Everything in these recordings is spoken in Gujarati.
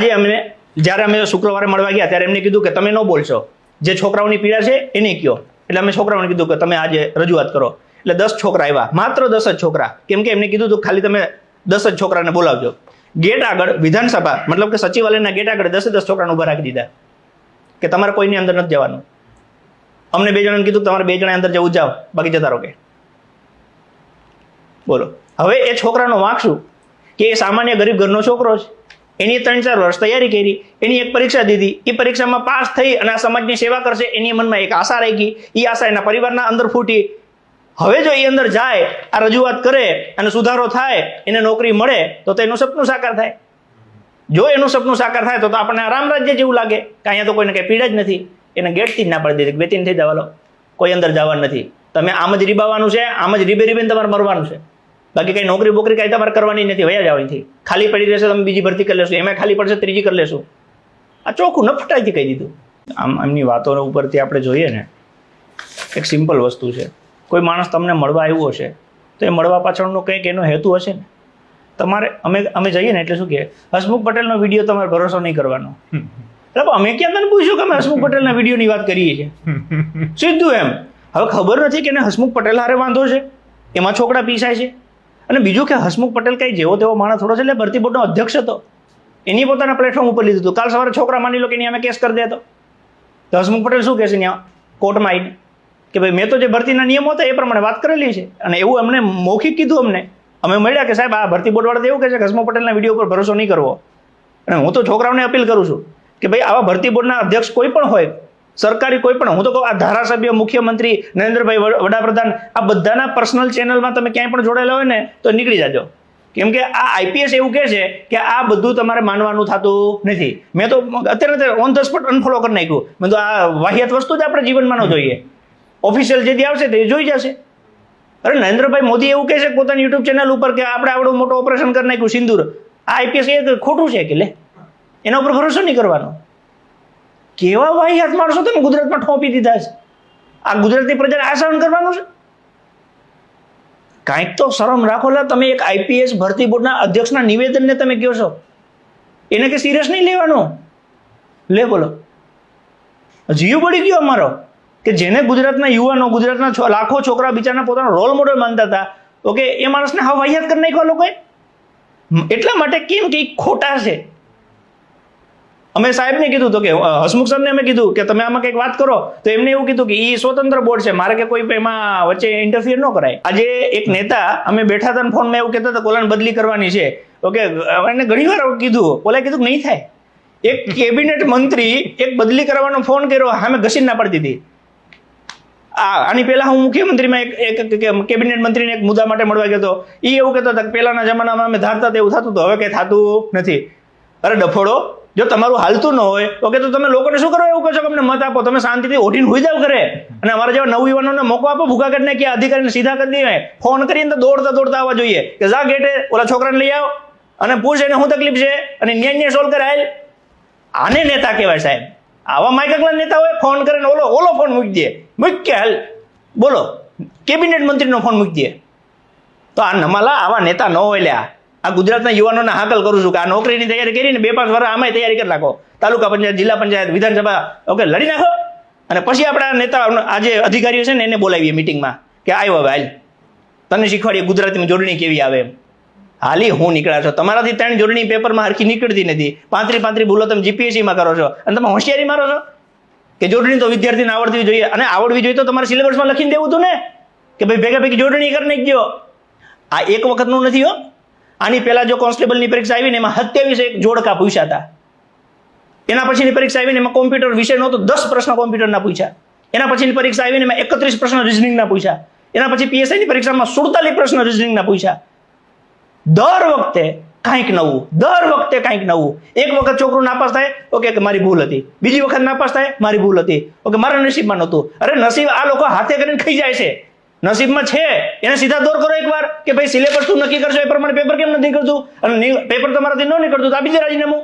આજે અમને, જ્યારે અમે શુક્રવારે મળવા ગયા, ત્યારે એમને કીધું કે તમે ન બોલશો. જે છોકરાઓની પીડા છે, એને કયો. એટલે અમે છોકરાઓને કીધું કે તમે આજે રજૂઆત કરો. એટલે દસ છોકરા આવ્યા. માત્ર દસ જ છોકરા. કેમ કે એમને કીધું હતું ખાલી તમે દસ જ છોકરાને બોલાવજો. ગેટ આગળ વિધાનસભા, મતલબ કે સચિવાલયના ગેટ આગળ દસે દસ છોકરાને ઊભા રાખી દીધા. કે તમારે કોઈની અંદર નથી જવાનું. અમને બે જણાને કીધું તમારે બે જણા અંદર જવું, જાઓ. બાકી જતા રોકે બોલો. હવે એ છોકરાનો વાંક શું? કે એ સામાન્ય ગરીબ ઘરનો છોકરો છે. એની ત્રણ ચાર વર્ષ તૈયારી કરી, એની એક પરીક્ષા દીધી. એ પરીક્ષામાં પાસ થઈ અને આ સમાજની સેવા કરશે એની મનમાં એક આશા ગઈ એ આશા એના પરિવારના અંદર ફૂટી. હવે જો એ અંદર જાય, આ રજૂઆત કરે અને સુધારો થાય, એને નોકરી મળે, તો તેનું સપનું સાકાર થાય. જો એનું સપનું સાકાર થાય, તો તો આપણને રામ રાજ્ય જેવું લાગે. કે અહીંયા તો કોઈને કંઈ પીડા જ નથી. એને ગેટથી જ ના પાડી દીધી. બે બેતીન થઈ જવા લો કોઈ અંદર જવાનું નથી. તમે આમ જ રીબાવાનું છે, આમ જ રીબે રીબેને તમારે મરવાનું છે. બાકી કઈ નોકરી બોકરી કઈ તમારે કરવાની નથી, વયા જવાની ખાલી પડી રહેશે, તમે બીજી ભરતી કરી લેશો. એમાં ખાલી પડશે, ત્રીજી કરી લેશો. આ ચોખ્ખું નફટાઈથી કહી દીધું. આમ એમની વાતો ઉપરથી આપણે જોઈએ ને, એક સિમ્પલ વસ્તુ છે. કોઈ માણસ તમને મળવા આવ્યો હશે, તો એ મળવા પાછળનો કંઈક એનો હેતુ હશે ને. તમારે, અમે અમે જઈએ ને એટલે શું કહે હસમુખ પટેલનો વીડિયો તમારે ભરોસો નહીં કરવાનો. એટલે અમે ક્યાં તને પૂછ્યું કે અમે હસમુખ પટેલના વિડીયોની વાત કરીએ છીએ? સીધું એમ. હવે ખબર નથી કે એને હસમુખ પટેલ હારે વાંધો છે? એમાં છોકરા પીસાય છે? અને બીજું કે હસમુખ પટેલ કઈ જેવો તેવો માણસ થોડો છે, એટલે ભરતી બોર્ડનો અધ્યક્ષ હતો. એની પોતાના પ્લેટફોર્મ ઉપર લીધું હતું. કાલ સવારે છોકરા માની લો કે એની અમે કેસ કરી દેતો. તો હસમુખ પટેલ શું કહેશે ત્યાં? કોર્ટમાં આવીને કે ભાઈ, મેં તો જે ભરતીના નિયમો હતા એ પ્રમાણે વાત કરેલી છે. અને એવું અમને મૌખિક કીધું અમને. અમે મળ્યા કે સાહેબ, આ ભરતી બોર્ડવાળા તો એવું કહે છે કે હસમુખ પટેલના વીડિયો પર ભરોસો નહીં કરવો. અને હું તો છોકરાઓને અપીલ કરું છું કે ભાઈ, આવા ભરતી બોર્ડના અધ્યક્ષ કોઈ પણ હોય સરકારી કોઈ પણ હું તો કહું આ ધારાસભ્ય મુખ્યમંત્રી નરેન્દ્રભાઈ વડાપ્રધાન આ બધાના પર્સનલ ચેનલમાં તમે ક્યાંય પણ જોડાયેલા હોય ને તો નીકળી જાજો. કેમ કે આ આઈપીએસ એવું કહે છે કે આ બધું તમારે માનવાનું થતું નથી. મેં તો અત્યારે અત્યારે ઓન ધ સ્પોટ અનફોલો કરી નાખ્યું. મેં તો આ વાહિયાત વસ્તુ જ આપણે જીવનમાં ન જોઈએ. ઓફિશિયલ જે આવશે તે જોઈ જશે. અરે નરેન્દ્રભાઈ મોદી એવું કહે છે પોતાની યુટ્યુબ ચેનલ ઉપર કે આપણે આવડું મોટું ઓપરેશન કરી નાખ્યું સિંદૂર. આ આઈપીએસ એ ખોટું છે કે લે? એના ઉપર ભરોસો નહીં કરવાનો. કેવા વાહિયાત માણસો તમે? ગુજરાતમાં ઠોપી દીધા છે. આ ગુજરાતની પ્રજાને આ સહન કરવાનું છે? કાંઈક તો શરમ રાખો લા, તમે એક આઈપીએસ ભરતી બોર્ડના અધ્યક્ષના નિવેદનને તમે કહો છો. એને કે સિરિયસ નહીં લેવાનો? લે બોલો. જીવ પડી ગયો અમારો કે જેને ગુજરાતના યુવાનો, ગુજરાતના લાખો છોકરા બિચારના પોતાનો રોલ મોડલ માનતા હતા ઓકે એ માણસને હા વાહિયાત કરી નાખ્યો લોકોએ? એટલા માટે કેમ કે ખોટા છે? અમે સાહેબને કીધું કે હસમુખ સરને અમે કીધું કે, તમે આમાં કંઈક વાત કરો. તો એમને એવું કીધું કે એ સ્વતંત્ર બોર્ડ છે. મારે કે કોઈ એમાં વચ્ચે ઇન્ટરફિયર ન કરાય. આજે એક નેતા, અમે બેઠા હતા ફોનમાં એવું કહેતા હતા, કોલાને બદલી કરવાની છે. ઓકે એને ઘણી વાર કીધું. ઓલા કીધું નહીં થાય. એક કેબિનેટ મંત્રી એક બદલી કરવાનો ફોન કર્યો, સામે ઘસીને ના પાડી દીધી. આ, આની પહેલા હું મુખ્યમંત્રીમાં એક એક કેબિનેટ મંત્રીને એક મુદ્દા માટે મળવા ગયો હતો. એ એવું કહેતો હતા કે, પહેલાના જમાનામાં અમે ધારતા એવું થતું હતું. હવે કંઈ થતું નથી. અરે ડફોડો. જો તમારું હાલતું ન હોય ઓકે તો તમે લોકોને શું કરો એવું કહો છો? કે અમને મત આપો. તમે શાંતિથી ઓઢીને હોઈ જાવ કરે અને અમારા જેવા નવયુવાનોને મોકો આપો, ભૂખા કરીને કે અધિકારીને સીધા કરી દઈએ ફોન કરીને તો દોડતા દોડતા આવવા જોઈએ કે જા ગેટે, ઓલા છોકરાને લઈ આવ અને પૂછ એને શું તકલીફ છે અને ન્યાય ન્યાય સોલ્વ કરાયેલ આને નેતા કહેવાય સાહેબ. આવા માઇકકલા નેતા હોય, ફોન કરીને ઓલો ઓલો ફોન મૂકી દે. મૂક કે હાલ. બોલો, કેબિનેટ મંત્રીનો ફોન મૂકી દે. તો આ નમાલા આવા નેતા ન હોય લ્યા. આ ગુજરાતના યુવાનોને હાકલ કરું છું કે આ નોકરીની તૈયારી કરીને બે પાંચ વર્ષ આમાં તૈયારી કરી નાખો. તાલુકા પંચાયત, જિલ્લા પંચાયત, વિધાનસભા, ઓકે, લડી નાખો. અને પછી આપણા નેતા, આ જે અધિકારીઓ છે ને, એને બોલાવીએ મિટિંગમાં કે આવ્યો ભાઈ તને શીખવાડીએ ગુજરાતીમાં જોડણી કેવી આવે એમ. હાલી, હું નીકળ્યા છો. તમારાથી ત્રણ જોડણી પેપરમાં હરખી નીકળતી નથી. પાંત્રી પાંત્રી ભૂલો તમે જીપીએસસીમાં કરો છો. અને તમે હોશિયારી મારો છો. કે જોડણી તો વિદ્યાર્થીને આવડવી જોઈએ. અને આવડવી જોઈએ તો તમારે સિલેબસમાં લખીને દેવું હતું ને. કે ભાઈ ભેગા ભેગી જોડણી કરી નાખજો. આ એક વખતનું નથી હો. આની પહેલા જો કોન્સ્ટેબલની પરીક્ષા આવી ને એમાં સત્યાવીસ એક જોડકા પૂછ્યા હતા. એના પછીની પરીક્ષા આવીને એમાં કોમ્પ્યુટર વિષય નહોતો, દસ પ્રશ્ન કોમ્પ્યુટરના પૂછ્યા. એના પછીની પરીક્ષા આવીને એમાં એકત્રીસ પ્રશ્ન રિઝનિંગના પૂછ્યા. એના પછી પીએસઆઈની પરીક્ષામાં સુડતાલીસ પ્રશ્ન રિઝનિંગના પૂછ્યા. દર વખતે કાંઈક નવું, દર વખતે કાંઈક નવું. એક વખત છોકરું નાપાસ થાય, ઓકે મારી ભૂલ હતી. બીજી વખત નાપાસ થાય, મારી ભૂલ હતી. ઓકે, મારા નસીબમાં નહોતું. અરે, નસીબ આ લોકો હાથે કરીને ખાઈ જાય છે. નસીબમાં છે. એને સીધા દોર કરો એકવાર કે ભાઈ સિલેબસ તું નક્કી કરશો, એ પ્રમાણે પેપર કેમ નથી કરતું અને પેપર તમારાથી ન નીકળતું, તો આપી દે રાજીનામું.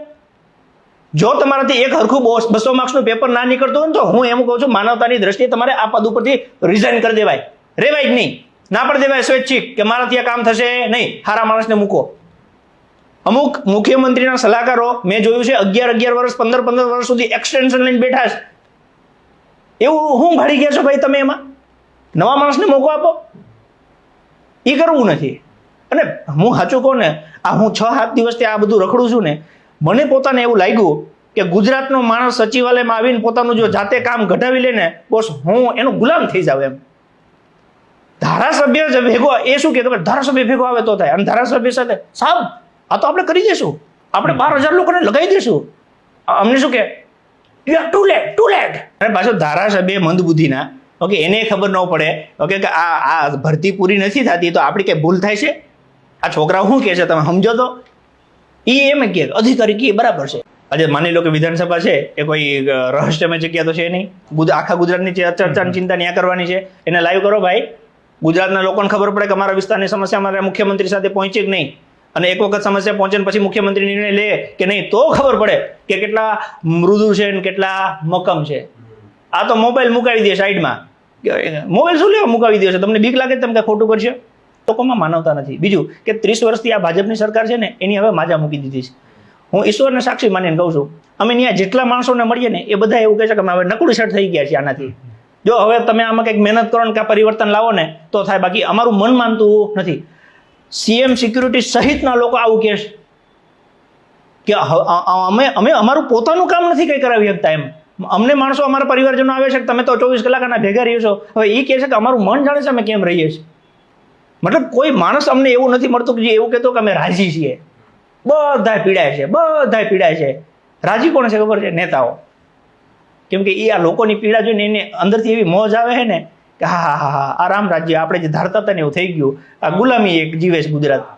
જો તમારાથી એક હરખું બોસ માર્ક્સનું પેપર ના નીકળતું હોય તો હું એમ કહું છું, માનવતાની દ્રષ્ટિએ તમારે આ પદ ઉપરથી રિઝાઇન કરી દેવાય. રેવાય જ નહીં. ના પણ દેવાય, સ્વૈચ્છિક, કે મારાથી આ કામ થશે નહીં. હારા માણસને મૂકો. અમુક મુખ્યમંત્રીના સલાહકારો, મેં જોયું છે, અગિયાર અગિયાર વર્ષ, પંદર પંદર વર્ષ સુધી એક્સટેન્શન લઈને બેઠા છે. એવું હું ભાડી ગયા છો ભાઈ તમે એમાં? નવા માણસને મોકો આપો. એ કરવું નથી. અને હું સાચું કહું ને, આ હું છ, સાત દિવસથી આ બધું રખડું છું ને, મને પોતાને એવું લાગ્યું કે ગુજરાતનો માણસ સચિવાલયમાં આવીને પોતાનું જો જાતે કામ ઘટાવી લે ને, બોસ, હું એનો ગુલામ થઈ જાવ એમ. ધારાસભ્ય જ ભેગો, એ શું કે તમે ધારાસભ્ય ભેગો આવે તો થાય. અને ધારાસભ્ય સાથે, સાહેબ, આ તો આપણે કરી દઈશું. આપણે બાર હજાર લોકોને લગાવી દઈશું. અમને શું કે you are too late too late અને પાછો ધારાસભ્ય મંદબુદ્ધિના ઓકે, એને ખબર ન પડે. ઓકે, કે આ આ ભરતી પૂરી નથી થતી, તો આપણી કંઈ ભૂલ થાય છે? આ છોકરાઓ શું કહે છે તમે સમજો તો? એ એમ કે અધિકારી કે બરાબર છે. આજે માની લો કે વિધાનસભા છે, એ કોઈ રહસ્યમય જગ્યા તો છે નહીં. આખા ગુજરાતની જે ચર્ચાની ચિંતા ન્યા કરવાની છે. એને લાઈવ કરો ભાઈ. ગુજરાતના લોકોને ખબર પડે કે અમારા વિસ્તારની સમસ્યા અમારા મુખ્યમંત્રી સાથે પહોંચી કે નહીં. અને એક વખત સમસ્યા પહોંચે પછી મુખ્યમંત્રી નિર્ણય લે કે નહીં, તો ખબર પડે કે કેટલા મૃદુ છે ને કેટલા મક્કમ છે. આ તો મોબાઈલ મુકાવી દે સાઈડમાં. મોબાઈલ શું લેવા મુકાવી દે છે? તમને બીક લાગે તમે કાંઈ ખોટું કરશે? લોકોમાં માનવતા નથી. બીજું કે ત્રીસ વર્ષથી આ ભાજપની સરકાર છે ને, એની હવે માજા મૂકી દીધી છે. હું ઈશ્વરને સાક્ષી માનીને કહું છું, અમે ત્યાં જેટલા માણસોને મળીએ ને, એ બધા એવું કહે છે કે અમે હવે નકડું સેટ થઈ ગયા છીએ આનાથી. જો હવે તમે આમાં કંઈક મહેનત કરો ને કાં પરિવર્તન લાવો ને, તો થાય. બાકી અમારું મન માનતું નથી. સીએમ સિક્યુરિટી સહિતના લોકો આવું કહે છે. કે અમે અમે અમારું પોતાનું કામ નથી કંઈ કરાવી શકતા એમ અમને માણસો અમારા પરિવારજનો આવે છે કે તમે તો ચોવીસ કલાકના ભેગા રહ્યો છો. હવે એ કહે છે કે અમારું મન જાણે છે અમે કેમ રહીએ છીએ. મતલબ કોઈ માણસ અમને એવું નથી મળતું કે જે એવું કહેતો કે અમે રાજી છીએ. બધાય પીડાય છે, બધાય પીડાય છે. રાજી કોણ છે ખબર છે? નેતાઓ. કેમ કે એ આ લોકોની પીડા જોઈને એને અંદરથી એવી મોજ આવે છે ને કે હા હા હા હા આ રામ રાજ્ય આપણે જે ધારતા હતા ને એવું થઈ ગયું. આ ગુલામી એક જીવે છે ગુજરાત.